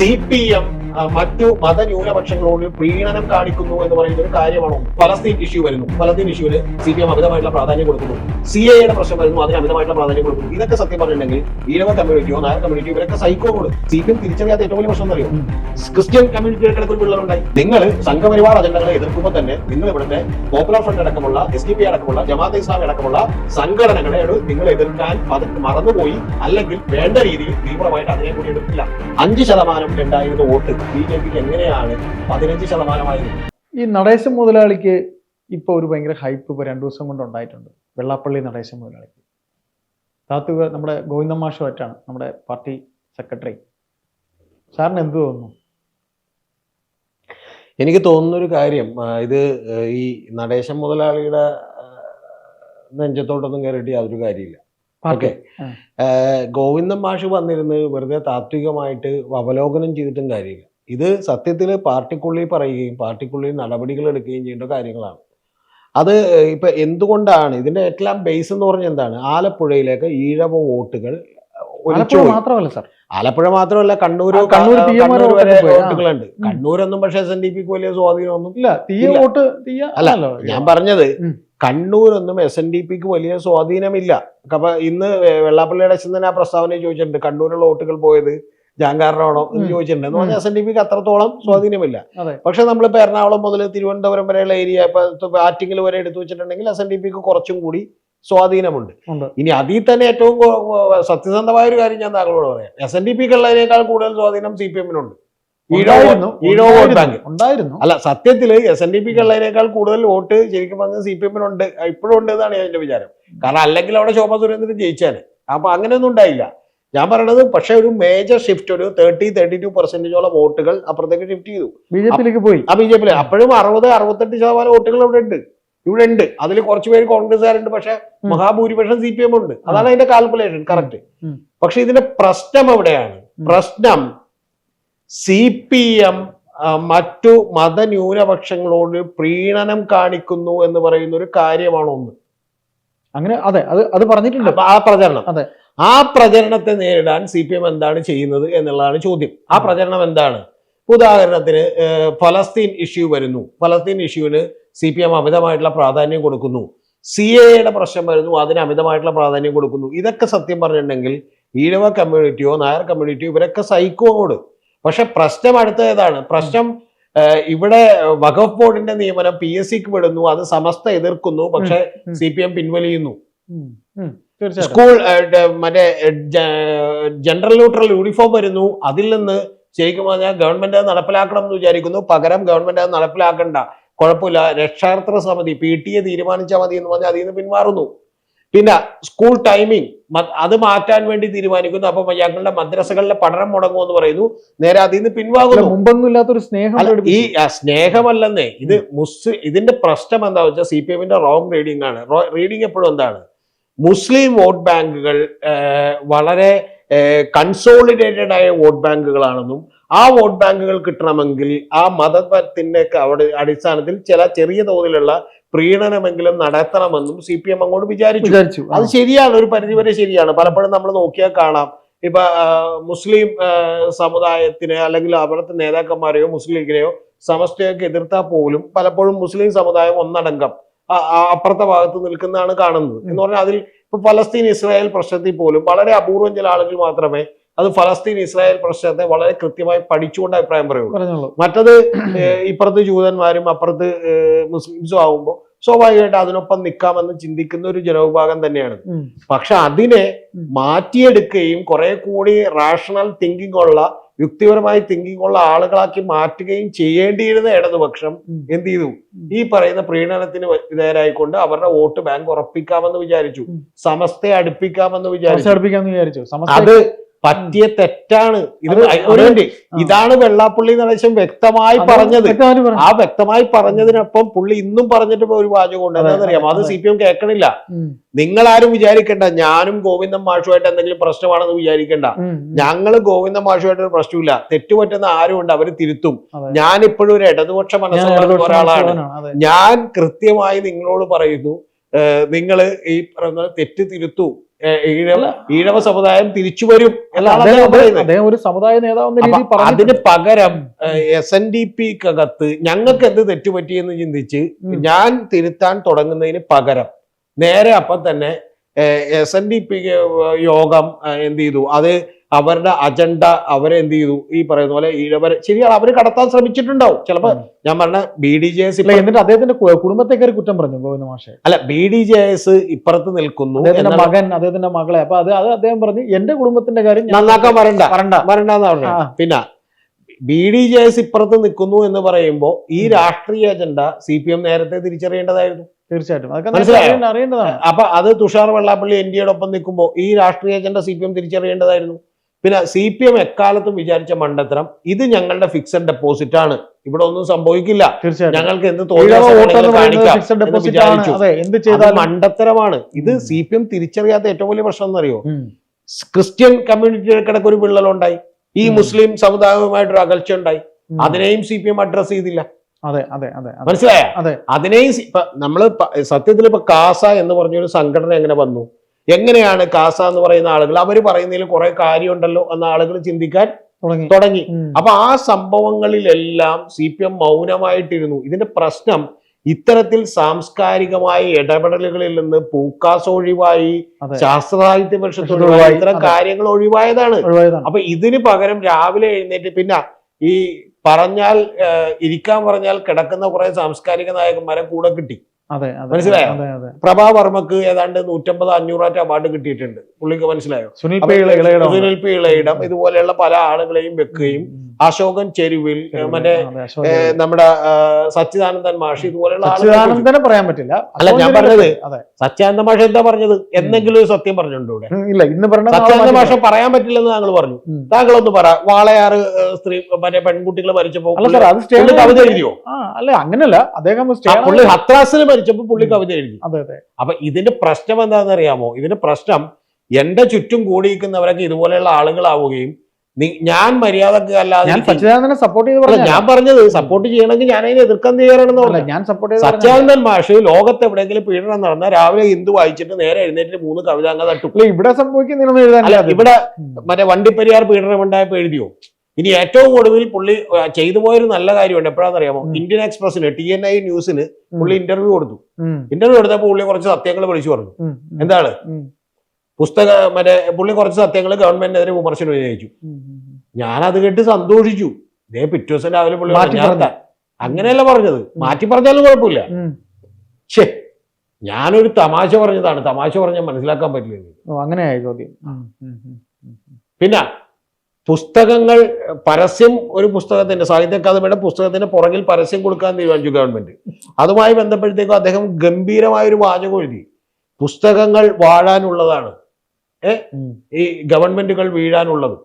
C P M മറ്റു മതന്യൂനപക്ഷങ്ങളോട് പ്രീണനം കാണിക്കുന്നു എന്ന് പറയുന്ന ഒരു കാര്യമാണോ ഫലസ്തീൻ ഇഷ്യൂ വരുന്നു. ഫലസ്തീൻ ഇഷ്യൂവിന് സി പി എം അമിതമായിട്ടുള്ള പ്രാധാന്യം കൊടുക്കുന്നു. സി എയുടെ പ്രശ്നം വരുന്നു അതിന് അമിതമായിട്ടുള്ള പ്രാധാന്യം കൊടുക്കുന്നു. ഇതൊക്കെ സത്യം പറഞ്ഞിട്ടുണ്ടെങ്കിൽ ഈഴവ കമ്മ്യൂണിറ്റിയോ നായർ കമ്മ്യൂണിറ്റിയോ ഇവരൊക്കെ സൈക്കോകൾ സി പി എം തിരിച്ചറിയാത്ത ഏറ്റവും വലിയ പ്രശ്നം അറിയോ? ക്രിസ്ത്യൻ കമ്മ്യൂണിറ്റിയുടെ ഒരു പിള്ളേരുണ്ടായി. നിങ്ങൾ സംഘപരിവാർ അജണ്ടകളെ എതിർക്കുമ്പോൾ തന്നെ നിങ്ങൾ ഇവിടുത്തെ പോപ്പുലർ ഫ്രണ്ട് അടക്കമുള്ള എസ് ഡി പി അടക്കമുള്ള ജമാഅത്ത് ഇസ്ലാമി അടക്കമുള്ള സംഘടനകളെ നിങ്ങൾ എതിർക്കാൻ മറന്നുപോയി അല്ലെങ്കിൽ വേണ്ട രീതിയിൽ തീവ്രമായിട്ട് അതിനെ കൂടി എടുക്കില്ല അഞ്ച് ശതമാനം ഉണ്ടായിരുന്ന വോട്ട് ബി ജെ പിക്ക് എങ്ങനെയാണ് പതിനഞ്ച് ശതമാനമായത് ഈ നടേശൻ മുതലാളിക്ക് ഇപ്പോൾ ഒരു ഭയങ്കര ഹൈപ്പ് ഇപ്പോൾ രണ്ടു ദിവസം കൊണ്ട് ഉണ്ടായിട്ടുണ്ട്. വെള്ളാപ്പള്ളി നടേശൻ മുതലാളിക്ക്. താത്തുക നമ്മുടെ ഗോവിന്ദ മാഷുമായിട്ടാണ് നമ്മുടെ പാർട്ടി സെക്രട്ടറി. സാറിന് എന്ത് തോന്നുന്നു? എനിക്ക് തോന്നുന്ന ഒരു കാര്യം ഇത് ഈ നടേശൻ മുതലാളിയുടെ നെഞ്ചത്തോട്ടൊന്നും കയറിയിട്ട് യാതൊരു കാര്യമില്ല. ഓക്കെ. ഗോവിന്ദൻ മാഷ് വന്നിരുന്ന് വെറുതെ താത്വികമായിട്ട് അവലോകനം ചെയ്തിട്ടും കാര്യമില്ല. ഇത് സത്യത്തിൽ പാർട്ടിക്കുള്ളിൽ പറയുകയും പാർട്ടിക്കുള്ളിൽ നടപടികൾ എടുക്കുകയും ചെയ്യേണ്ട കാര്യങ്ങളാണ് അത് ഇപ്പൊ എന്തുകൊണ്ടാണ് ഇതിന്റെ എല്ലാം ബേസ് എന്ന് പറഞ്ഞാൽ എന്താണ് ആലപ്പുഴയിലേക്ക് ഈഴവ വോട്ടുകൾ ആലപ്പുഴ മാത്രമല്ല സർ ആലപ്പുഴ മാത്രമല്ല കണ്ണൂർ കണ്ണൂർ. വോട്ടുകളുണ്ട്. കണ്ണൂരൊന്നും പക്ഷേ എസ് എൻ ഡി പിക്ക് വലിയ സ്വാധീനമൊന്നും ഇല്ല തീയ വോട്ട് തീയ അല്ല. ഞാൻ പറഞ്ഞത്. കണ്ണൂരൊന്നും എസ് എൻ ഡി പിക്ക് വലിയ സ്വാധീനമില്ല അപ്പൊ ഇന്ന് വെള്ളാപ്പള്ളിയുടെ അച്ഛൻ തന്നെ ആ പ്രസ്താവന ചോദിച്ചിട്ടുണ്ട് കണ്ണൂരുള്ള വോട്ടുകൾ പോയത് ജാങ്കാറിനാണോ എന്ന്. ചോദിച്ചിട്ടുണ്ട്. എന്ന് പറഞ്ഞാൽ എസ് എൻ ഡി പിക്ക് അത്രത്തോളം സ്വാധീനമില്ല. പക്ഷെ നമ്മളിപ്പോ എറണാകുളം മുതൽ തിരുവനന്തപുരം വരെയുള്ള ഏരിയ ഇപ്പൊ ആറ്റിങ്ങൽ വരെ എടുത്തു വെച്ചിട്ടുണ്ടെങ്കിൽ എസ് എൻ ഡി പിക്ക് കുറച്ചും കൂടി സ്വാധീനമുണ്ട്. ഇനി അതിൽ തന്നെ ഏറ്റവും സത്യസന്ധമായ ഒരു കാര്യം ഞാൻ താങ്കളോട് പറയാം. എസ് എൻ ഡി പിക്ക് ഉള്ളതിനേക്കാൾ കൂടുതൽ സ്വാധീനം സി പി എമ്മിനുണ്ട് ഈഴോ വോട്ട് ബാങ്ക്. ഉണ്ടായിരുന്നു. അല്ല സത്യത്തിൽ എസ് എൻ ഡി പിക്ക് ഉള്ളതിനേക്കാൾ കൂടുതൽ വോട്ട് ശരിക്കും പറഞ്ഞാൽ സി പി എമ്മിനുണ്ട് ഇപ്പോഴും ഉണ്ട് എന്നാണ് എന്റെ വിചാരം. കാരണം അല്ലെങ്കിൽ അവിടെ ശോഭ സുരേന്ദ്രൻ ജയിച്ചാൽ അപ്പൊ അങ്ങനെയൊന്നും ഉണ്ടായില്ല. ഞാൻ പറയണത് പക്ഷെ ഒരു മേജർ ഷിഫ്റ്റ് ഒരു തേർട്ടി തേർട്ടി ടു പെർസെന്റേജോളം വോട്ടുകൾ അപ്പുറത്തേക്ക് ഷിഫ്റ്റ് ചെയ്തു. ബി ജെ പിയിലേക്ക് പോയി. ആ ബി ജെ പിയിലെ. അപ്പോഴും അറുപത് അറുപത്തെട്ട് ശതമാനം വോട്ടുകൾ ഇവിടെ ഉണ്ട്. ഇവിടെ ഉണ്ട്. അതിൽ കുറച്ച് പേര് കോൺഗ്രസ്സുകാരുണ്ട് പക്ഷെ. മഹാഭൂരിപക്ഷം സി പി എം ഉണ്ട്. അതാണ് അതിന്റെ കാൽക്കുലേഷൻ കറക്റ്റ്. പക്ഷെ ഇതിന്റെ പ്രശ്നം എവിടെയാണ്? പ്രശ്നം സി പി എം മറ്റു മതന്യൂനപക്ഷങ്ങളോട് പ്രീണനം കാണിക്കുന്നു എന്ന് പറയുന്ന ഒരു കാര്യമാണ് ഒന്ന് അങ്ങനെ അതെ അത് അത് പറഞ്ഞിട്ടുണ്ട്. ആ പ്രചരണം. അതെ. ആ പ്രചരണത്തെ നേരിടാൻ സി പി എം എന്താണ് ചെയ്യുന്നത് എന്നുള്ളതാണ് ചോദ്യം. ആ പ്രചരണം എന്താണ്? ഉദാഹരണത്തിന് ഫലസ്തീൻ ഇഷ്യൂ വരുന്നു. ഫലസ്തീൻ ഇഷ്യൂവിന് സി പി എം അമിതമായിട്ടുള്ള പ്രാധാന്യം കൊടുക്കുന്നു. സി എയുടെ പ്രശ്നം വരുന്നു അതിന് അമിതമായിട്ടുള്ള പ്രാധാന്യം കൊടുക്കുന്നു. ഇതൊക്കെ സത്യം പറഞ്ഞിട്ടുണ്ടെങ്കിൽ ഈഴവ കമ്മ്യൂണിറ്റിയോ നായർ കമ്മ്യൂണിറ്റിയോ ഇവരൊക്കെ സൈക്കോട് പക്ഷെ പ്രശ്നം അടുത്ത ഏതാണ്? പ്രശ്നം ഇവിടെ വഖഫ് ബോർഡിന്റെ നിയമനം പി എസ് സിക്ക് വിടുന്നു അത് സമസ്ത എതിർക്കുന്നു പക്ഷെ. സി പി എം പിൻവലിയുന്നു. സ്കൂൾ മറ്റേ ജനറൽ ന്യൂട്രൽ യൂണിഫോം വരുന്നു. അതിൽ നിന്ന് ശരിക്കും പറഞ്ഞാൽ ഗവൺമെന്റ് അത് നടപ്പിലാക്കണം എന്ന് വിചാരിക്കുന്നു. പകരം ഗവൺമെന്റ് അത് നടപ്പിലാക്കണ്ട. കുഴപ്പമില്ല. രക്ഷാകർത്തൃ സമിതി പി ടി എ തീരുമാനിച്ചാൽ മതി എന്ന് പറഞ്ഞാൽ അതിൽ നിന്ന് പിന്മാറുന്നു. പിന്നെ സ്കൂൾ ടൈമിംഗ് അത് മാറ്റാൻ വേണ്ടി തീരുമാനിക്കുന്നു. അപ്പൊ ഞങ്ങളുടെ മദ്രസകളിലെ പഠനം മുടങ്ങും എന്ന് പറയുന്നു. നേരെ അതിൽ നിന്ന് പിൻവാങ്ങുന്നു. മുമ്പൊന്നും ഇല്ലാത്തൊരു സ്നേഹം ഈ. സ്നേഹമല്ലെന്നേ. ഇത് മുസ് ഇതിന്റെ പ്രശ്നം എന്താ വെച്ചാൽ സി പി എമ്മിന്റെ റോങ് റീഡിംഗ് ആണ്. റീഡിംഗ് എപ്പോഴും എന്താണ്? മുസ്ലിം വോട്ട് ബാങ്കുകൾ വളരെ കൺസോളിഡേറ്റഡ് ആയ വോട്ട് ബാങ്കുകളാണെന്നും ആ വോട്ട് ബാങ്കുകൾ കിട്ടണമെങ്കിൽ ആ മതത്തിന്റെ അവിടെ അടിസ്ഥാനത്തിൽ ചില ചെറിയ തോതിലുള്ള പ്രീണനമെങ്കിലും നടത്തണമെന്നും സി പി എം അങ്ങോട്ട് വിചാരിച്ചു അത് ശരിയാണ് ഒരു പരിധിവരെ ശരിയാണ്. പലപ്പോഴും നമ്മൾ നോക്കിയാൽ കാണാം. ഇപ്പൊ മുസ്ലിം സമുദായത്തിന് അല്ലെങ്കിൽ അവിടുത്തെ നേതാക്കന്മാരെയോ മുസ്ലിം ലീഗിനെയോ സമസ്തയൊക്കെ എതിർത്താൽ പോലും പലപ്പോഴും മുസ്ലിം സമുദായം ഒന്നടങ്കം അപ്പുറത്തെ ഭാഗത്ത് നിൽക്കുന്നതാണ് കാണുന്നത്. എന്ന് പറഞ്ഞാൽ അതിൽ ഇപ്പൊ ഫലസ്തീൻ ഇസ്രായേൽ പ്രശ്നത്തിൽ പോലും വളരെ അപൂർവം ചില ആളുകൾ മാത്രമേ അത് ഫലസ്തീൻ ഇസ്രായേൽ പ്രശ്നത്തെ വളരെ കൃത്യമായി പഠിച്ചുകൊണ്ട് അഭിപ്രായം പറയുള്ളൂ. മറ്റത് ഇപ്പുറത്ത് ജൂതന്മാരും അപ്പുറത്ത് മുസ്ലിംസും ആവുമ്പോൾ സ്വാഭാവികമായിട്ട് അതിനൊപ്പം നിൽക്കാമെന്ന് ചിന്തിക്കുന്ന ഒരു ജനവിഭാഗം തന്നെയാണ്. പക്ഷെ അതിനെ. മാറ്റിയെടുക്കുകയും കുറെ കൂടി റാഷണൽ തിങ്കിങ് ഉള്ള യുക്തിപരമായി തിങ്കിങ് ഉള്ള ആളുകളാക്കി മാറ്റുകയും ചെയ്യേണ്ടിയിരുന്ന ഇടതുപക്ഷം. എന്ത് ചെയ്തു? ഈ പറയുന്ന പ്രീണനത്തിന് വിധേയരായിക്കൊണ്ട് അവരുടെ വോട്ട് ബാങ്ക് ഉറപ്പിക്കാമെന്ന് വിചാരിച്ചു. സമസ്തയെ അടുപ്പിക്കാമെന്ന് വിചാരിച്ചു. അത് പറ്റിയ തെറ്റാണ്. ഇത്. ഇതാണ് വെള്ളാപ്പള്ളി നടേശൻ വ്യക്തമായി പറഞ്ഞത്. പറഞ്ഞു. ആ വ്യക്തമായി പറഞ്ഞതിനൊപ്പം പുള്ളി ഇന്നും പറഞ്ഞിട്ട് ഒരു വാചകം ഉണ്ട്. എന്താണെന്നറിയാം അത്. സി പി എം കേൾക്കണില്ല. നിങ്ങൾ ആരും വിചാരിക്കണ്ട. ഞാനും ഗോവിന്ദൻ മാഷുമായിട്ട് എന്തെങ്കിലും പ്രശ്നമാണെന്ന് വിചാരിക്കണ്ട. ഞങ്ങൾ ഗോവിന്ദൻ മാഷുമായിട്ട് ഒരു പ്രശ്നമില്ല. തെറ്റുപറ്റുന്ന ആരും ഉണ്ട്. അവർ തിരുത്തും. ഞാൻ ഇപ്പോഴും ഒരു ഇടതുപക്ഷ മനസ്സിലുള്ള ഒരാളാണ്. ഞാൻ കൃത്യമായി നിങ്ങളോട് പറയുന്നു നിങ്ങൾ ഈ പറയുന്ന തെറ്റ് തിരുത്തൂ. ഈഴവ ഈഴവ സമുദായം തിരിച്ചു വരും അദ്ദേഹം ഒരു സമുദായ നേതാവ് അതിന് പകരം എസ് എൻ ഡി പിക്കകത്ത് ഞങ്ങൾക്ക് എന്ത് തെറ്റുപറ്റിയെന്ന് ചിന്തിച്ച് ഞാൻ തിരുത്താൻ തുടങ്ങുന്നതിന് പകരം നേരെ അപ്പം തന്നെ എസ് എൻ ഡി പി യോഗം എന്ത് ചെയ്തു? അത് അവരുടെ അജണ്ട അവരെ എന്ത് ചെയ്തു? ഈ പറയുന്ന പോലെ ഈഴവരെ ശരിയാണ് അവർ കടത്താൻ ശ്രമിച്ചിട്ടുണ്ടാവും. ചിലപ്പോ ഞാൻ പറഞ്ഞ ബി ഡി ജെ എസ് ഇല്ല, എന്നിട്ട് അദ്ദേഹത്തിന്റെ കുടുംബത്തെ കയറി കുറ്റം പറഞ്ഞു ഗോവിന്ദ മാഷെ? അല്ല ബി ഡി ജെ എസ് ഇപ്പുറത്ത് നിൽക്കുന്നു മകൻ അദ്ദേഹത്തിന്റെ മകളെ. അപ്പൊ അത് അത് അദ്ദേഹം പറഞ്ഞു എന്റെ കുടുംബത്തിന്റെ കാര്യം നന്നാക്കാൻ വരണ്ട. വരണ്ട. വരണ്ടെന്ന് പറഞ്ഞു പിന്നെ ബി ഡി ജെ എസ് ഇപ്പുറത്ത് നിൽക്കുന്നു എന്ന് പറയുമ്പോൾ ഈ. രാഷ്ട്രീയ അജണ്ട സി പി എം നേരത്തെ തിരിച്ചറിയേണ്ടതായിരുന്നു. തീർച്ചയായിട്ടും. അറിയേണ്ടതാണ്. അപ്പൊ അത് തുഷാർ വെള്ളാപ്പള്ളി എൻ ഡിയുടെ ഒപ്പം നിൽക്കുമ്പോൾ ഈ രാഷ്ട്രീയ അജണ്ട സി പി എം തിരിച്ചറിയേണ്ടതായിരുന്നു. പിന്നെ സി പി എം എക്കാലത്തും വിചാരിച്ച മണ്ടത്തരം ഇത് ഞങ്ങളുടെ ഫിക്സഡ് ഡെപ്പോസിറ്റ് ആണ്. ഇവിടെ ഒന്നും സംഭവിക്കില്ല. ഞങ്ങൾക്ക് എന്ത് ഈഴവ തോന്നിയ വോട്ട് എന്ന് പറയുന്നത് കാണിക്കാം ഫിക്സഡ് ഡെപ്പോസിറ്റ് ആണ്. അതെ എന്ത് അത് ചെയ്താലും മണ്ടത്തരമാണ് ഇത്. സി പി എം തിരിച്ചറിയാത്ത ഏറ്റവും വലിയ പ്രശ്നം എന്നറിയോ. ക്രിസ്ത്യൻ കമ്മ്യൂണിറ്റിയുടെ കിടക്കൊരു വിള്ളലുണ്ടായി. ഈ മുസ്ലിം സമുദായവുമായിട്ടൊരു അകൽച്ച ഉണ്ടായി. അതിനെയും സി പി എം അഡ്രസ് ചെയ്തില്ല. അതെ അതെ അതെ മനസ്സിലായ? അതെ. അതിനെയും നമ്മൾ സത്യത്തിൽ ഇപ്പൊ കാസ എന്ന് പറഞ്ഞൊരു സംഘടന എങ്ങനെ വന്നു? എങ്ങനെയാണ് കാസ എന്ന് പറയുന്ന ആളുകൾ? അവർ പറയുന്നതിൽ കുറെ കാര്യമുണ്ടല്ലോ എന്ന ആളുകൾ ചിന്തിക്കാൻ തുടങ്ങി. അപ്പൊ ആ സംഭവങ്ങളിലെല്ലാം സി പി എം മൗനമായിട്ടിരുന്നു. ഇതിന്റെ പ്രശ്നം ഇത്തരത്തിൽ സാംസ്കാരികമായ ഇടപെടലുകളിൽ നിന്ന് പൂക്കാസ് ഒഴിവായി ശാസ്ത്രസാഹിത്യ ശാസ്ത്ര സാഹിത്യ പരിഷത്ത് ഒഴിവായി. ഇത്തരം കാര്യങ്ങൾ ഒഴിവായതാണ്. അപ്പൊ ഇതിന് പകരം രാവിലെ എഴുന്നേറ്റ് പിന്നെ ഈ പറഞ്ഞാൽ ഇരിക്കാൻ പറഞ്ഞാൽ കിടക്കുന്ന കുറെ സാംസ്കാരിക നായകന്മാരെ കൂടെ കിട്ടി. മനസ്സിലായോ? പ്രഭാ വർമ്മക്ക് ഏതാണ്ട് നൂറ്റമ്പത് അഞ്ഞൂറാറ്റ് അവാർഡ് കിട്ടിയിട്ടുണ്ട്. പുള്ളിക്ക് മനസ്സിലായോ? സുനിൽ പി ഇളയിടം. ഇതുപോലെയുള്ള പല ആളുകളെയും വെക്കുകയും. അശോകൻ ചെരുവിൽ മറ്റേ. നമ്മുടെ സച്ചിദാനന്ദൻ മാഷി ഇതുപോലെയുള്ള സച്ചിദാനന്ദനെ പറയാൻ പറ്റില്ല. അല്ല, ഞാൻ പറഞ്ഞത് സച്ചിദാനന്ദ അതെ. സത്യാനന്ദ മാഷ എന്താ പറഞ്ഞത്? എന്തെങ്കിലും ഒരു സത്യം പറഞ്ഞിട്ടുണ്ടോ ഇവിടെ. ഇല്ല ഇന്ന് പറഞ്ഞ സത്യാനന്ദ മാഷ പറയാൻ പറ്റില്ലെന്ന് താങ്കൾ പറഞ്ഞു. താങ്കൾ ഒന്ന് പറ വാളയാറ് സ്ത്രീ മറ്റേ പെൺകുട്ടികൾ മരിച്ചപ്പോ കവിത എഴുതിയോ? അല്ല അങ്ങനല്ല അദ്ദേഹം പുള്ളി ഹത്രാസിൽ മരിച്ചപ്പോ പുള്ളി കവിത എഴുതി. അതെ അതെ. അപ്പൊ ഇതിന്റെ പ്രശ്നം എന്താണെന്ന് അറിയാമോ ഇതിന്റെ പ്രശ്നം എന്റെ ചുറ്റും കൂടിയിരിക്കുന്നവരൊക്കെ ഇതുപോലെയുള്ള ആളുകളാവുകയും ഞാൻ മര്യാദയ്ക്ക് അല്ലാതെ ഞാൻ. സച്ചിദാനന്ദനെ സപ്പോർട്ട് ചെയ്ത് ഞാൻ പറഞ്ഞത് സപ്പോർട്ട് ചെയ്യണമെങ്കിൽ ഞാൻ അതിനെ എതിർക്കാൻ തയ്യാറാണെന്ന് പറഞ്ഞു ഞാൻ സപ്പോർട്ട് ചെയ്ത്. സത്യാനന്ദൻ മാഷ് ലോകത്ത് എവിടെയെങ്കിലും പീഡനം നടന്നാൽ രാവിലെ ഹിന്ദു വായിച്ചിട്ട് നേരെ എഴുന്നേറ്റ് മൂന്ന് കവിത അങ്ങ് തട്ടും ഇവിടെ സംഭവിക്കുന്ന ഇവിടെ. മറ്റേ വണ്ടിപ്പെരിയാർ പീഡനം ഉണ്ടായപ്പോ എഴുതിയോ? ഇനി ഏറ്റവും ഒടുവിൽ പുള്ളി ചെയ്തു പോയൊരു നല്ല കാര്യമുണ്ട്. എപ്പോഴാണെന്നറിയാമോ? അറിയാമോ ഇന്ത്യൻ എക്സ്പ്രസിന് ടി എൻ ഐ ന്യൂസിന് പുള്ളി ഇന്റർവ്യൂ കൊടുത്തു. ഇന്റർവ്യൂ കൊടുത്തപ്പോൾ പുള്ളി കുറച്ച് സത്യങ്ങൾ വിളിച്ചു പറഞ്ഞു. എന്താണ്. പുസ്തക മറ്റേ പുള്ളി കുറച്ച് സത്യങ്ങൾ ഗവൺമെന്റിനെതിരെ വിമർശനം ഉന്നയിച്ചു. അത് കേട്ട് സന്തോഷിച്ചു. ഇതേ പിറ്റേ ദിവസം രാവിലെ പുള്ളി അങ്ങനെയല്ല പറഞ്ഞത്. മാറ്റി പറഞ്ഞാലും കുഴപ്പമില്ല. ഷേ ഞാനൊരു തമാശ പറഞ്ഞതാണ്. തമാശ പറഞ്ഞാൽ മനസ്സിലാക്കാൻ പറ്റില്ല ഓ, അങ്ങനെയായി ചോദ്യം. പിന്നെ പുസ്തകങ്ങൾ പരസ്യം ഒരു പുസ്തകത്തിന്റെ സാഹിത്യ അക്കാദമിയുടെ പുസ്തകത്തിന്റെ പുറകിൽ പരസ്യം കൊടുക്കാൻ തീരുമാനിച്ചു ഗവൺമെന്റ് അതുമായി ബന്ധപ്പെടുത്തേക്കും അദ്ദേഹം ഗംഭീരമായ ഒരു വാചകം എഴുതി. പുസ്തകങ്ങൾ വാഴാനുള്ളതാണ്. ഈ ഗവൺമെന്റുകൾ വീഴാനുള്ളത്.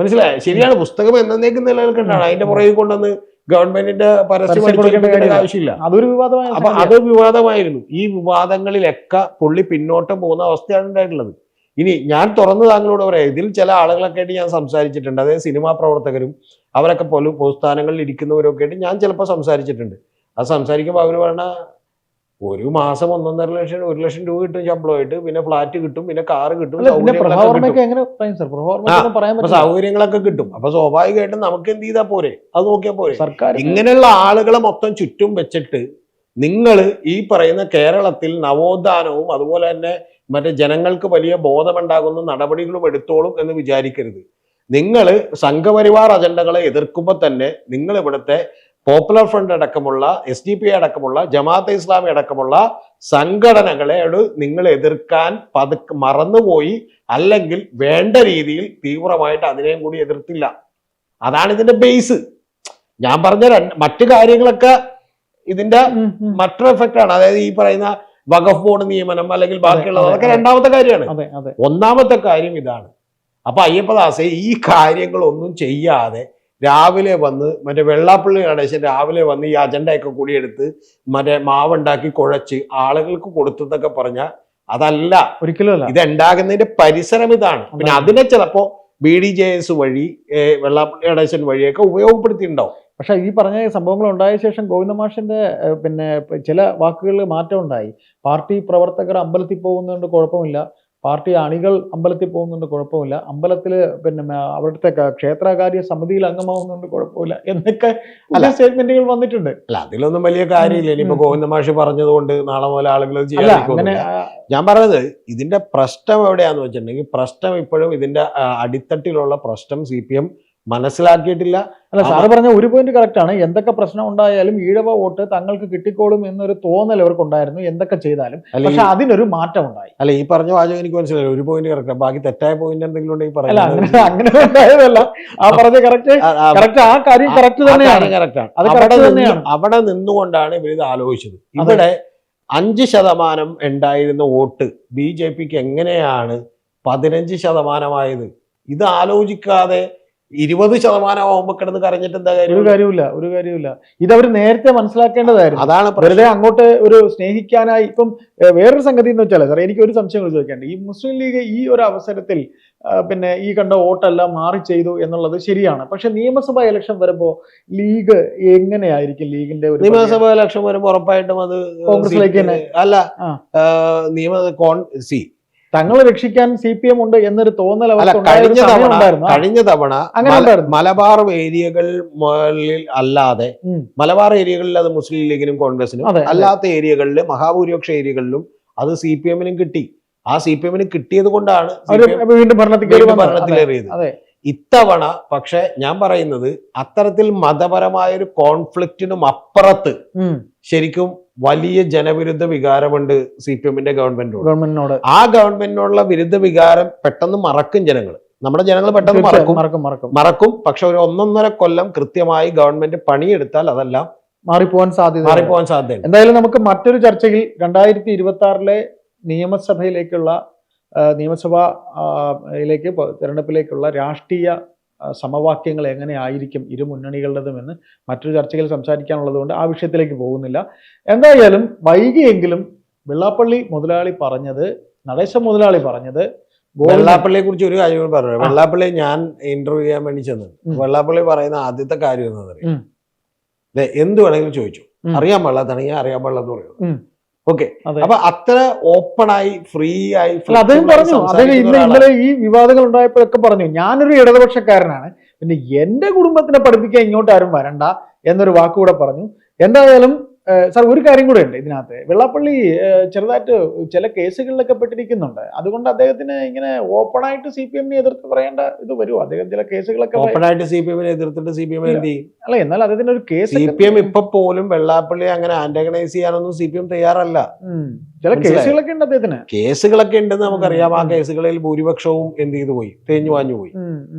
മനസ്സിലായ? ശരിയാണ്. പുസ്തകം എന്നേക്കും നിലനിൽക്കേണ്ടതാണ്. അതിന്റെ പുറകിൽ കൊണ്ടുവന്ന് ഗവൺമെന്റിന്റെ പരസ്യം. ആവശ്യമില്ല അതൊരു വിവാദമായ അപ്പൊ. അത് വിവാദമായിരുന്നു. ഈ വിവാദങ്ങളിലൊക്കെ പുള്ളി പിന്നോട്ട് പോകുന്ന അവസ്ഥയാണ് ഉണ്ടായിട്ടുള്ളത്. ഇനി ഞാൻ തുറന്ന് താങ്കളോട് പറയാം. ഇതിൽ ചില ആളുകളൊക്കെ ആയിട്ട് ഞാൻ സംസാരിച്ചിട്ടുണ്ട്. അതായത് സിനിമാ പ്രവർത്തകരും അവരൊക്കെ പോലും പൊതുസ്ഥാനങ്ങളിൽ ഇരിക്കുന്നവരൊക്കെ ആയിട്ട് ഞാൻ ചിലപ്പോൾ സംസാരിച്ചിട്ടുണ്ട്. അത് സംസാരിക്കുമ്പോൾ അവർ പറഞ്ഞ ഒരു മാസം ഒന്നൊന്നര ലക്ഷം ഒരു ലക്ഷം രൂപ കിട്ടും ശമ്പളമായിട്ട് പിന്നെ ഫ്ലാറ്റ് കിട്ടും പിന്നെ കാറ് കിട്ടും സൗകര്യങ്ങളൊക്കെ കിട്ടും. അപ്പൊ സ്വാഭാവികമായിട്ടും നമുക്ക് എന്ത് ചെയ്താൽ പോരെ? അത് നോക്കിയാൽ പോരെ? സർക്കാർ ഇങ്ങനെയുള്ള ആളുകളെ മൊത്തം ചുറ്റും വെച്ചിട്ട് നിങ്ങൾ ഈ പറയുന്ന കേരളത്തിൽ നവോത്ഥാനവും അതുപോലെ തന്നെ മറ്റേ ജനങ്ങൾക്ക് വലിയ ബോധമുണ്ടാകുന്ന നടപടികളും എടുത്തോളും എന്ന് വിചാരിക്കരുത്. നിങ്ങൾ സംഘപരിവാർ അജണ്ടകളെ എതിർക്കുമ്പോൾ തന്നെ നിങ്ങൾ ഇവിടുത്തെ പോപ്പുലർ ഫ്രണ്ട് അടക്കമുള്ള എസ് ഡി പി അടക്കമുള്ള ജമാഅത്തെ ഇസ്ലാമി അടക്കമുള്ള സംഘടനകളെ നിങ്ങൾ എതിർക്കാൻ പതുക്കെ മറന്നുപോയി അല്ലെങ്കിൽ വേണ്ട രീതിയിൽ തീവ്രമായിട്ട് അതിനെയും കൂടി എതിർത്തില്ല. അതാണ് ഇതിന്റെ ബേസ് ഞാൻ പറഞ്ഞ മറ്റു കാര്യങ്ങളൊക്കെ ഇതിന്റെ. മറ്റൊരു എഫക്റ്റ് ആണ്. അതായത് ഈ പറയുന്ന വഖഫ് ബോർഡ് നിയമനം അല്ലെങ്കിൽ ബാക്കിയുള്ള അതൊക്കെ രണ്ടാമത്തെ കാര്യമാണ്. ഒന്നാമത്തെ കാര്യം ഇതാണ്. അപ്പൊ അയ്യപ്പദാസെ ഈ കാര്യങ്ങളൊന്നും ചെയ്യാതെ രാവിലെ വന്ന് മറ്റേ വെള്ളാപ്പള്ളി ഗണേശൻ രാവിലെ വന്ന് ഈ അജണ്ടയൊക്കെ കൂടി എടുത്ത് മറ്റേ മാവുണ്ടാക്കി കുഴച്ച് ആളുകൾക്ക് കൊടുത്തതൊക്കെ പറഞ്ഞ അതല്ല. ഒരിക്കലും ഇത് ഉണ്ടാകുന്നതിന്റെ പരിസരം ഇതാണ്. പിന്നെ അതിനെ ചിലപ്പോ ബി ഡി ജെ എസ് വഴി വെള്ളാപ്പള്ളി ഗണേശൻ വഴിയൊക്കെ ഉപയോഗപ്പെടുത്തിയിട്ടുണ്ടാവും. പക്ഷെ ഈ പറഞ്ഞ സംഭവങ്ങൾ ഉണ്ടായ ശേഷം ഗോവിന്ദമാഷിന്റെ പിന്നെ ചില വാക്കുകളിൽ മാറ്റം ഉണ്ടായി. പാർട്ടി പ്രവർത്തകർ അമ്പലത്തിൽ പോകുന്നതുകൊണ്ട് കുഴപ്പമില്ല. പാർട്ടി അണികൾ അമ്പലത്തിൽ പോകുന്നുണ്ട് കുഴപ്പമില്ല. അമ്പലത്തിൽ പിന്നെ അവിടുത്തെ ക്ഷേത്രകാര്യ സമിതിയിൽ അംഗമാവുന്നുണ്ട് കുഴപ്പമില്ല. എന്നൊക്കെ പല സ്റ്റേറ്റ്മെന്റുകൾ വന്നിട്ടുണ്ട്. അല്ല അതിലൊന്നും വലിയ കാര്യമില്ല. ഇനിയിപ്പോ ഉം. ഗോവിന്ദ മാഷി പറഞ്ഞതുകൊണ്ട് നാളെ മുതൽ ആളുകൾ ഞാൻ പറഞ്ഞത് ഇതിന്റെ പ്രശ്നം എവിടെയാന്ന് വെച്ചിട്ടുണ്ടെങ്കിൽ പ്രശ്നം ഇപ്പോഴും ഇതിന്റെ അടിത്തട്ടിലുള്ള പ്രശ്നം സി പി എം മനസ്സിലാക്കിയിട്ടില്ല. അല്ല സാറ് പറഞ്ഞ ഒരു പോയിന്റ് കറക്റ്റ് ആണ്. എന്തൊക്കെ പ്രശ്നം ഉണ്ടായാലും ഈഴവ വോട്ട് തങ്ങൾക്ക് കിട്ടിക്കോളും എന്നൊരു തോന്നൽ അവർക്കുണ്ടായിരുന്നു. എന്തൊക്കെ ചെയ്താലും. പക്ഷെ അതിനൊരു മാറ്റം ഉണ്ടായി അല്ല ഈ പറഞ്ഞ വാചകം എനിക്ക് മനസ്സിലായി. ഒരു പോയിന്റ് കറക്റ്റ് ബാക്കി തെറ്റായ പോയിന്റ് എന്തെങ്കിലും ഉണ്ടെങ്കിൽ അങ്ങനെ പറയാം അങ്ങനെ ഉണ്ടായതല്ല. ആ പറഞ്ഞ കറക്റ്റ് കറക്റ്റ് ആ കാര്യം കറക്റ്റ് തന്നെയാണ്. കറക്റ്റാണ് അത് അവിടെ correct നിന്ന് തന്നെയാണ്. അവിടെ നിന്നുകൊണ്ടാണ് ഇവർ ഇത് ആലോചിച്ചത്. ഇവിടെ അഞ്ച് ശതമാനം ഉണ്ടായിരുന്ന വോട്ട് ബി ജെ പിക്ക് എങ്ങനെയാണ് പതിനഞ്ച് ശതമാനമായത്? ഇത് ആലോചിക്കാതെ ഇരുപത് ശതമാനമാകുമ്പോ കിടന്ന് കരഞ്ഞിട്ട് എന്താ കാര്യം? ഒരു കാര്യം കാര്യമില്ല ഒരു കാര്യമില്ല ഇതവർ നേരത്തെ മനസ്സിലാക്കേണ്ടതായിരുന്നു. അതാണ്. വെറുതെ അങ്ങോട്ട് ഒരു സ്നേഹിക്കാനായി ഇപ്പം വേറൊരു സംഗതി എന്ന് വെച്ചാൽ സാർ എനിക്ക് ഒരു സംശയം ചോദിക്കാനുണ്ട്. ഈ മുസ്ലിം ലീഗ് ഈ ഒരു അവസരത്തിൽ പിന്നെ ഈ കണ്ട വോട്ടെല്ലാം മാറി ചെയ്തു എന്നുള്ളത് ശരിയാണ്. പക്ഷെ നിയമസഭാ ഇലക്ഷൻ വരുമ്പോ ലീഗ് എങ്ങനെയായിരിക്കും ലീഗിന്റെ ഒരു നിയമസഭാ ഇലക്ഷൻ വരുമ്പോൾ ഉറപ്പായിട്ടും അത് കോൺഗ്രസിലേക്ക് തന്നെ. അല്ല നിയമ കോൺ സി തങ്ങളെ രക്ഷിക്കാൻ സി പി എം ഉണ്ട് എന്നൊരു തോന്നൽ കഴിഞ്ഞ തവണ. കഴിഞ്ഞ തവണ മലബാർ ഏരിയകൾ അല്ലാതെ മലബാർ ഏരിയകളിൽ അത് മുസ്ലിം ലീഗിനും കോൺഗ്രസിനും. അല്ലാത്ത ഏരിയകളിൽ മഹാഭൂരിപക്ഷ ഏരിയകളിലും അത് സി പി എമ്മിനും കിട്ടി. ആ സി പി എമ്മിന് കിട്ടിയത് കൊണ്ടാണ് വീണ്ടും ഭരണത്തിലേറിയത്. ഇത്തവണ പക്ഷെ ഞാൻ പറയുന്നത് അത്തരത്തിൽ മതപരമായ ഒരു കോൺഫ്ലിക്റ്റിനും അപ്പുറത്ത് ശരിക്കും വലിയ ജനവിരുദ്ധ വികാരമുണ്ട് സി പി എമ്മിന്റെ ഗവൺമെന്റിനോട്. ഗവൺമെന്റിനോട്. ആ ഗവൺമെന്റിനോടുള്ള വിരുദ്ധ വികാരം പെട്ടെന്ന് മറക്കും ജനങ്ങൾ നമ്മുടെ ജനങ്ങൾ പെട്ടെന്ന് മറക്കും. മറക്കും മറക്കും. മറക്കും. പക്ഷെ ഒരു ഒന്നൊന്നര കൊല്ലം കൃത്യമായി ഗവൺമെന്റ് പണിയെടുത്താൽ അതെല്ലാം മാറിപ്പോവാൻ സാധ്യത മാറിപ്പോവാൻ സാധ്യത എന്തായാലും നമുക്ക് മറ്റൊരു ചർച്ചയിൽ രണ്ടായിരത്തി ഇരുപത്തി ആറിലെ നിയമസഭയിലേക്കുള്ള നിയമസഭയിലേക്ക് തെരഞ്ഞെടുപ്പിലേക്കുള്ള രാഷ്ട്രീയ സമവാക്യങ്ങൾ എങ്ങനെയായിരിക്കും ഇരു മുന്നണികളുടേതുമെന്ന് മറ്റൊരു ചർച്ചയിൽ സംസാരിക്കാനുള്ളത് കൊണ്ട് ആ വിഷയത്തിലേക്ക് പോകുന്നില്ല. എന്തായാലും വൈകിയെങ്കിലും വെള്ളാപ്പള്ളി മുതലാളി പറഞ്ഞത് നടേശ മുതലാളി പറഞ്ഞത് വെള്ളാപ്പള്ളിയെ കുറിച്ച് ഒരു കാര്യം കൂടി പറഞ്ഞു വെള്ളാപ്പള്ളി ഞാൻ ഇന്റർവ്യൂ ചെയ്യാൻ വേണ്ടി ചെന്നു. വെള്ളാപ്പള്ളി പറയുന്ന ആദ്യത്തെ കാര്യം എന്താ പറയുക. എന്ത് വേണമെങ്കിലും ചോദിച്ചു. അറിയാൻ പാടില്ലാത്താണെങ്കിൽ അറിയാൻ പാടില്ലാത്ത പറയുന്നത് ഉം. ഓക്കെ. അപ്പൊ അത്ര ഓപ്പൺ ആയി ഫ്രീ ആയി അദ്ദേഹം പറഞ്ഞു. അദ്ദേഹം ഇന്ന്. ഇന്നലെ ഈ വിവാദങ്ങൾ ഉണ്ടായപ്പോഴൊക്കെ പറഞ്ഞു ഞാനൊരു ഇടതുപക്ഷക്കാരനാണ്. പിന്നെ എന്റെ കുടുംബത്തിനെ പഠിപ്പിക്കാൻ ഇങ്ങോട്ട് ആരും വരണ്ട എന്നൊരു വാക്കുകൂടെ പറഞ്ഞു. എന്തായാലും സാർ ഒരു കാര്യം കൂടെ ഉണ്ട് ഇതിനകത്ത്. വെള്ളാപ്പള്ളി ചെറുതായിട്ട് ചില കേസുകളിലൊക്കെ പെട്ടിരിക്കുന്നുണ്ട്. അതുകൊണ്ട് അദ്ദേഹത്തിന് ഇങ്ങനെ ഓപ്പൺ ആയിട്ട് സി പി എമ്മിനെ എതിർത്ത് പറയേണ്ട ഇത് വരുമോ? അദ്ദേഹം ചില കേസുകളൊക്കെ ഓപ്പൺ ആയിട്ട് സി പി എമ്മിനെ എതിർത്തിട്ട് സി പി എം എന്ത് ചെയ്യും? അല്ല എന്നാൽ അദ്ദേഹത്തിന് ഒരു കേസ് സി പി എം ഇപ്പൊ പോലും വെള്ളാപ്പള്ളി അങ്ങനെ ആന്റഗണൈസ് ചെയ്യാനൊന്നും സി പി എം തയ്യാറല്ല. ചില കേസുകളൊക്കെ ഉണ്ട് അദ്ദേഹത്തിന്. കേസുകളൊക്കെ ഉണ്ടെന്ന് നമുക്കറിയാം. ആ. കേസുകളിൽ ഭൂരിപക്ഷവും എന്ത് ചെയ്തു പോയി? തേഞ്ഞു വാഞ്ഞു പോയി.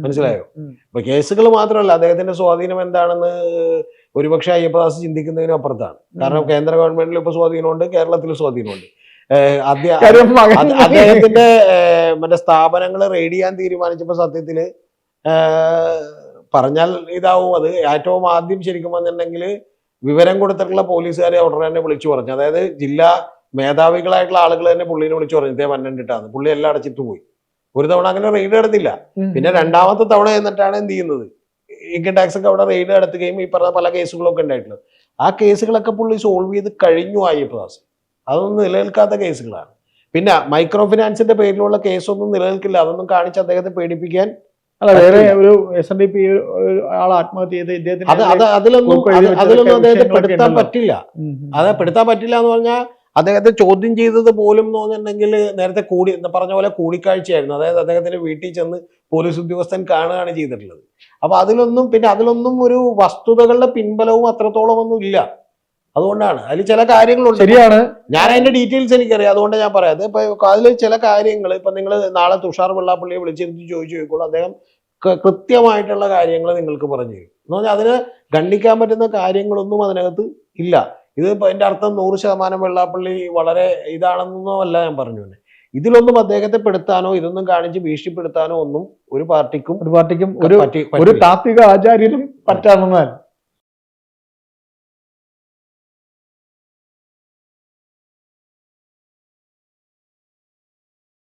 മനസ്സിലായോ? അപ്പൊ കേസുകൾ മാത്രമല്ല അദ്ദേഹത്തിന്റെ സ്വാധീനം എന്താണെന്ന് ഒരുപക്ഷെ അയ്യപ്പദാസ് ചിന്തിക്കുന്നതിനും അപ്പുറത്താണ്. കാരണം കേന്ദ്ര ഗവൺമെന്റിൽ ഇപ്പൊ സ്വാധീനമുണ്ട് കേരളത്തിൽ സ്വാധീനമുണ്ട്. അദ്ദേഹത്തിന്റെ മറ്റേ സ്ഥാപനങ്ങൾ റെയ്ഡ് ചെയ്യാൻ തീരുമാനിച്ചപ്പോ സത്യത്തിൽ പറഞ്ഞാൽ ഇതാവും. അത് ഏറ്റവും ആദ്യം ശരിക്കും വന്നിട്ടുണ്ടെങ്കിൽ വിവരം കൊടുത്തിട്ടുള്ള പോലീസുകാരെ ഉടനെ തന്നെ വിളിച്ചു പറഞ്ഞു. അതായത് ജില്ലാ മേധാവികളായിട്ടുള്ള ആളുകൾ തന്നെ പുള്ളിനെ വിളിച്ചു പറഞ്ഞു. ഇതേ പന്നണ്ടിട്ടാണ് പുള്ളി എല്ലാം അടച്ചിട്ട് പോയി. ഒരു തവണ അങ്ങനെ റെയ്ഡ് നടത്തില്ല പിന്നെ രണ്ടാമത്തെ തവണ എന്നിട്ടാണ് എന്ത് ചെയ്യുന്നത്? ഇൻകം ടാക്സ് ഒക്കെ അവിടെ റെയ്ഡ് നടത്തുകയും ഈ പറഞ്ഞ പല കേസുകളൊക്കെ ഉണ്ടായിട്ടുള്ളത് ആ കേസുകളൊക്കെ പുള്ളി സോൾവ് ചെയ്ത് കഴിഞ്ഞു അയ്യപ്പദാസ് അതൊന്നും നിലനിൽക്കാത്ത കേസുകളാണ്. പിന്നെ മൈക്രോ ഫിനാൻസിന്റെ പേരിലുള്ള കേസൊന്നും നിലനിൽക്കില്ല. അതൊന്നും കാണിച്ച് അദ്ദേഹത്തെ പേടിപ്പിക്കാൻ അല്ല വേറെ ഒരു എസ് എൻ ഡി പി ആൾ ആത്മഹത്യ ചെയ്ത് ഇദ്ദേഹത്തിന് അത് അതിലൊന്നും അതിലൊന്നും അദ്ദേഹത്തെ പെടുത്താൻ പറ്റില്ല. അത് പെടുത്താൻ പറ്റില്ല എന്ന് പറഞ്ഞാൽ അദ്ദേഹത്തെ ചോദ്യം ചെയ്തത് പോലും എന്ന് പറഞ്ഞിട്ടുണ്ടെങ്കിൽ നേരത്തെ കൂടി പറഞ്ഞ പോലെ കൂടിക്കാഴ്ചയായിരുന്നു. അതായത് അദ്ദേഹത്തിന്റെ വീട്ടിൽ ചെന്ന് പോലീസ് ഉദ്യോഗസ്ഥൻ കാണുകയാണ് ചെയ്തിട്ടുള്ളത്. അപ്പൊ അതിലൊന്നും പിന്നെ അതിലൊന്നും ഒരു വസ്തുതകളുടെ പിൻബലവും അത്രത്തോളം ഒന്നും ഇല്ല. അതുകൊണ്ടാണ്. അതിൽ ചില കാര്യങ്ങളുണ്ട്. ശരിയാണ്. ഞാൻ അതിന്റെ ഡീറ്റെയിൽസ് എനിക്കറിയാം. അതുകൊണ്ട് ഞാൻ പറയാം. ഇപ്പൊ അതിൽ ചില കാര്യങ്ങൾ ഇപ്പൊ നിങ്ങൾ നാളെ തുഷാർ വെള്ളാപ്പള്ളിയെ വിളിച്ചിരുത്തി ചോദിച്ചു ചോദിക്കുള്ളൂ അദ്ദേഹം കൃത്യമായിട്ടുള്ള കാര്യങ്ങൾ നിങ്ങൾക്ക് പറഞ്ഞു തരും. എന്ന് പറഞ്ഞാൽ അതിന് ഖണ്ഡിക്കാൻ പറ്റുന്ന കാര്യങ്ങളൊന്നും അതിനകത്ത് ഇല്ല. ഇത് എന്റെ അർത്ഥം നൂറ് ശതമാനം വെള്ളാപ്പള്ളി വളരെ ഇതാണെന്നോ അല്ല ഞാൻ പറഞ്ഞു തന്നെ ഇതിലൊന്നും അദ്ദേഹത്തെ പെടുത്താനോ ഇതൊന്നും കാണിച്ച് ഭീഷണിപ്പെടുത്താനോ ഒന്നും ഒരു പാർട്ടിക്കും ഒരു പാർട്ടിക്കും ഒരു. താത്വിക ആചാര്യനും പറ്റാമെന്നാൽ